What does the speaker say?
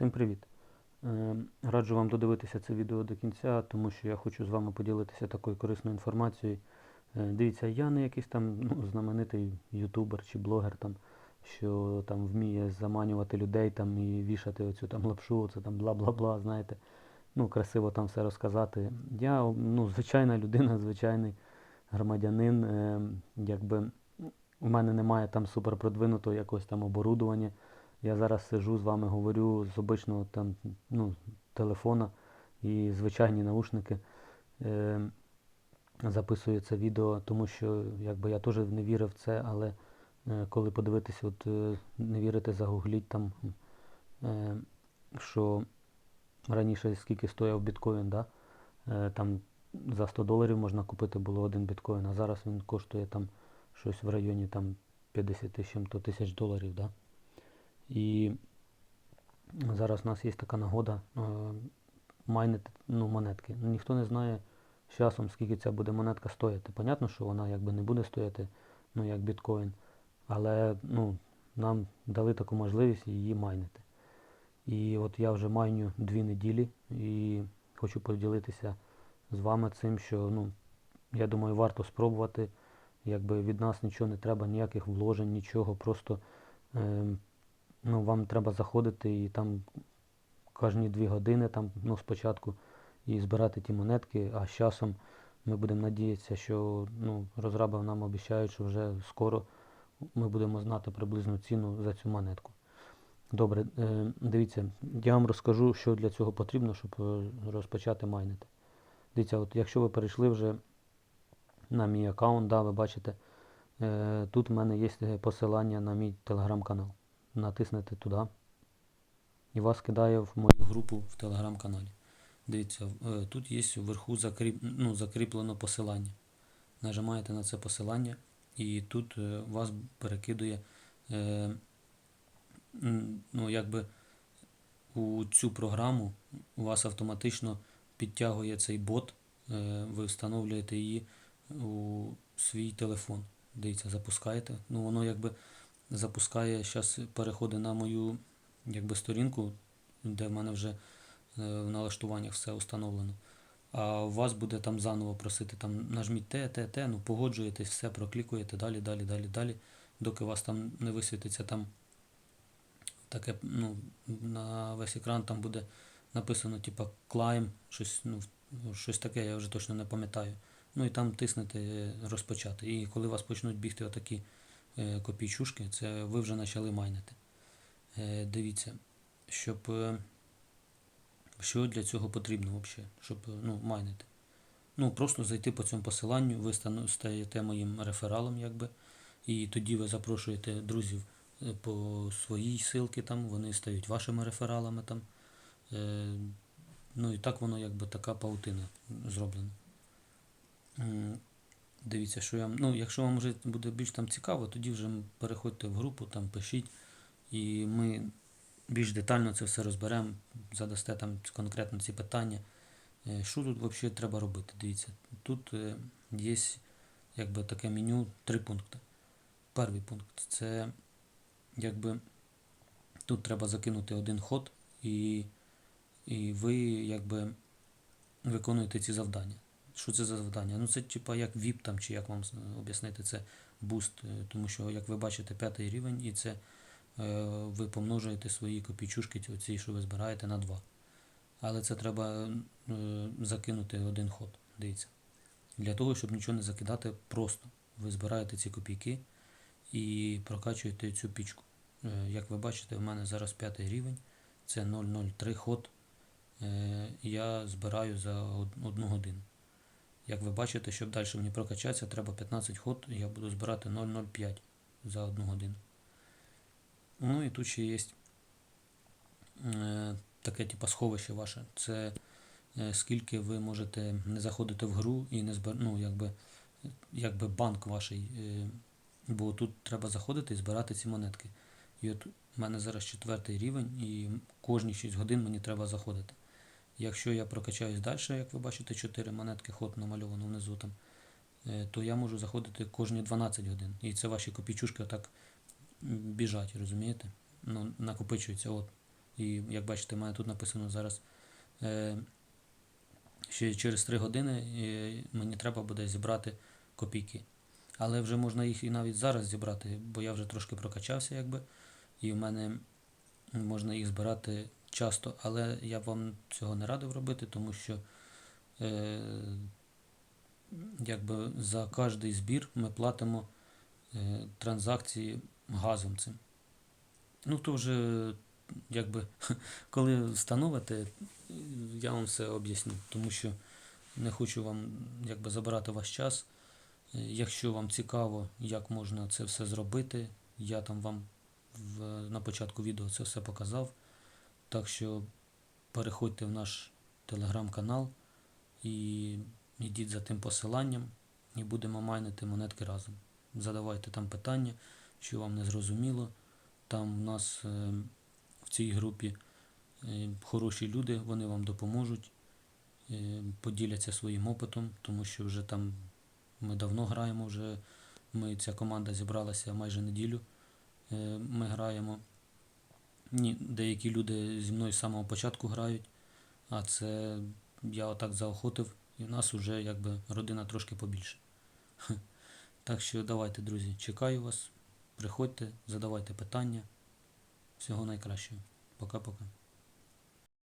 Всім привіт! Е, Раджу вам додивитися це відео до кінця, тому що я хочу з вами поділитися такою корисною інформацією. Е, Дивіться, я не якийсь там ну, знаменитий ютубер чи блогер, там, що там вміє заманювати людей там, і вішати оцю там лапшу, оце там бла-бла-бла, знаєте. Ну, красиво там все розказати. Я ну, звичайна людина, звичайний громадянин. Е, якби у мене немає там суперпродвинутого якогось там оборудування. Я зараз сижу з вами, говорю з обичного там, ну, телефона і звичайні наушники. Е, записую це відео, тому що якби я теж не вірив в це, але е, коли подивитися, от е, не вірите, загугліть там, е, що раніше скільки стояв біткоін, да? е, там за 100 доларів можна купити було один біткоін, а зараз він коштує там щось в районі там 50 з чим-то тисяч доларів. Да? І зараз у нас є така нагода е, майнити ну, монетки. Ну, Ніхто не знає з часом, скільки ця буде монетка стояти. Понятно, що вона якби не буде стояти, ну як біткоін. Але ну, нам дали таку можливість її майнити. І от я вже майню дві неділі і хочу поділитися з вами цим, що ну, я думаю, варто спробувати. Якби від нас нічого не треба, ніяких вложень, нічого. Просто е, ну, вам треба заходити і там кожні дві години там, ну, спочатку і збирати ті монетки, а з часом ми будемо надіятися, що ну, розраби нам обіцяють, що вже скоро ми будемо знати приблизну ціну за цю монетку. Добре, е, дивіться, я вам розкажу, що для цього потрібно, щоб е, розпочати майнити. Дивіться, от якщо ви перейшли вже на мій аккаунт, да, ви бачите, е, тут в мене є посилання на мій телеграм-канал. Натиснете туди. І вас кидає в мою групу в телеграм-каналі. Дивіться, е, тут є вверху закріп, ну, закріплено посилання. Нажимаєте на це посилання, і тут е, вас перекидує е, ну, якби у цю програму у вас автоматично підтягує цей бот, е, ви встановлюєте її у свій телефон. Дивіться, запускаєте. Ну, воно якби запускає, зараз переходить на мою якби, сторінку, де в мене вже е, в налаштуваннях все встановлено. А у вас буде там заново просити, там нажміть те, те, те, ну погоджуєтесь, все проклікуєте далі, далі, далі, далі, доки у вас там не висвітиться там таке, ну, на весь екран там буде написано, типа climb, щось, ну, щось таке, я вже точно не пам'ятаю. Ну і там тиснете е, розпочати. І коли вас почнуть бігти отакі копійчушки, це ви вже почали майнити. Е, дивіться, щоб е, що для цього потрібно взагалі, щоб е, ну, майнити. Ну, просто зайти по цьому посиланню, ви стаєте моїм рефералом, якби, і тоді ви запрошуєте друзів е, по своїй ссилці, там, вони стають вашими рефералами там. Е, ну і так воно якби така паутина зроблена. Дивіться, що я. Ну, якщо вам вже буде більш там цікаво, тоді вже переходьте в групу, там пишіть, і ми більш детально це все розберемо, задасте там конкретно ці питання. Е, Що тут взагалі треба робити? Дивіться, тут е, є якби таке меню, три пункти. Перший пункт це якби тут треба закинути один ход, і, і ви якби виконуєте ці завдання. Що це за завдання? Ну це типа як VIP там, чи як вам е, об'яснити, це буст, е, тому що, як ви бачите, п'ятий рівень, і це е, ви помножуєте свої копійчушки, ці- оці, що ви збираєте, на 2. Але це треба е, закинути один ход. Дивіться. Для того, щоб нічого не закидати, просто ви збираєте ці копійки і прокачуєте цю пічку. Е, Як ви бачите, в мене зараз п'ятий рівень, це 003 ход. Е, Я збираю за одну годину. Як ви бачите, щоб далі мені прокачатися, треба 15 ход, і я буду збирати 0,05 за одну годину. Ну і тут ще є е, таке типу сховище ваше. Це е, скільки ви можете не заходити в гру і не збир... ну, якби, якби банк ваш. Е, бо тут треба заходити і збирати ці монетки. І от у мене зараз четвертий рівень, і кожні 6 годин мені треба заходити. Якщо я прокачаюсь далі, як ви бачите, 4 монетки ход намальовано внизу там, е, то я можу заходити кожні 12 годин. І це ваші копійчушки отак біжать, розумієте? Ну, накопичуються. От. І як бачите, в мене тут написано зараз. Е, ще через 3 години е, мені треба буде зібрати копійки. Але вже можна їх і навіть зараз зібрати, бо я вже трошки прокачався, якби, і в мене можна їх збирати часто. Але я вам цього не радив робити, тому що е, якби за кожний збір ми платимо е, транзакції газом цим. Ну, то вже, якби, коли встановите, я вам все об'ясню, тому що не хочу вам якби, забирати ваш час. Е, Якщо вам цікаво, як можна це все зробити, я там вам в, на початку відео це все показав. Так що переходьте в наш телеграм-канал і йдіть за тим посиланням і будемо майнити монетки разом. Задавайте там питання, що вам не зрозуміло. Там у нас е, в цій групі е, хороші люди, вони вам допоможуть, е, поділяться своїм опитом, тому що вже там ми давно граємо, вже ми, ця команда зібралася майже неділю. Ми граємо. Ні, деякі люди зі мною з самого початку грають, а це я отак заохотив, і в нас вже якби родина трошки побільше. Так що давайте, друзі, чекаю вас. Приходьте, задавайте питання. Всього найкращого. Пока-пока.